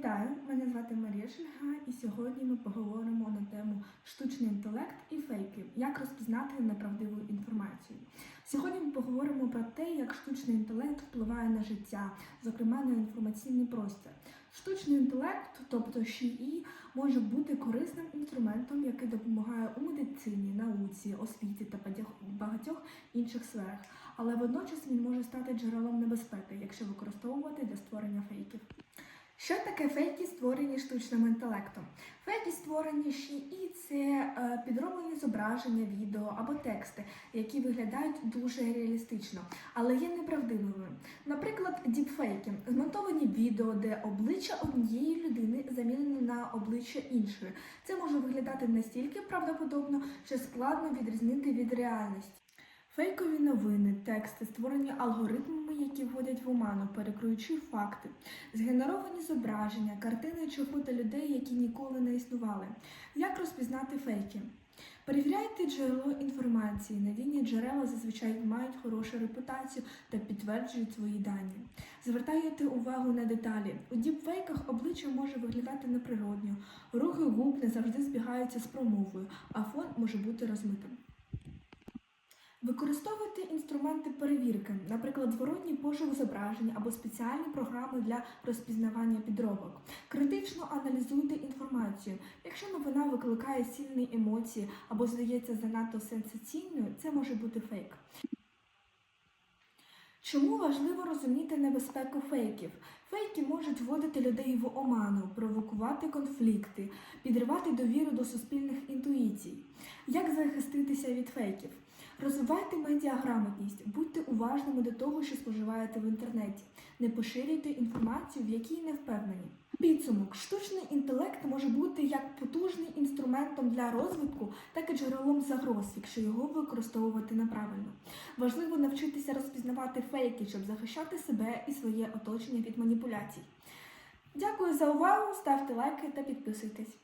Вітаю! Мене звати Марія Шельга, і сьогодні ми поговоримо на тему штучний інтелект і фейки, як розпізнати неправдиву інформацію. Сьогодні ми поговоримо про те, як штучний інтелект впливає на життя, зокрема на інформаційний простір. Штучний інтелект, тобто ШІІ, може бути корисним інструментом, який допомагає у медицині, науці, освіті та багатьох- інших сферах, але водночас він може стати джерелом небезпеки, якщо використовувати для створення фейків. Що таке фейки, створені штучним інтелектом? Фейки, створені ШІІ, це е, підроблені зображення, відео або тексти, які виглядають дуже реалістично, але є неправдивими. Наприклад, діпфейки змонтовані відео, де обличчя однієї людини замінено на обличчя іншої. Це може виглядати настільки правдоподобно, що складно відрізнити від реальності. Фейкові новини, тексти, створені алгоритмами, які вводять в оману, перекруючи факти, згенеровані зображення, картини чи фото людей, які ніколи не існували. Як розпізнати фейки? Перевіряйте джерело інформації. Надійні джерела зазвичай мають хорошу репутацію та підтверджують свої дані. Звертайте увагу на деталі. У діпфейках обличчя може виглядати неприродньо, рухи губ не завжди збігаються з промовою, а фон може бути розмитим. Використовуйте інструменти перевірки, наприклад, зворотній пошук зображень або спеціальні програми для розпізнавання підробок. Критично аналізуйте інформацію. Якщо новина викликає сильні емоції або здається занадто сенсаційною, це може бути фейк. Чому важливо розуміти небезпеку фейків? Фейки можуть вводити людей в оману, провокувати конфлікти, підривати довіру до суспільних інтуїцій. Як захиститися від фейків? Розвивайте медіаграмотність, будьте уважними до того, що споживаєте в інтернеті. Не поширюйте інформацію, в якій не впевнені. Підсумок: штучний інтелект може бути як потужним інструментом для розвитку, так і джерелом загроз, якщо його використовувати неправильно. Важливо навчитися розпізнавати фейки, щоб захищати себе і своє оточення від маніпуляцій. Дякую за увагу, ставте лайки та підписуйтесь.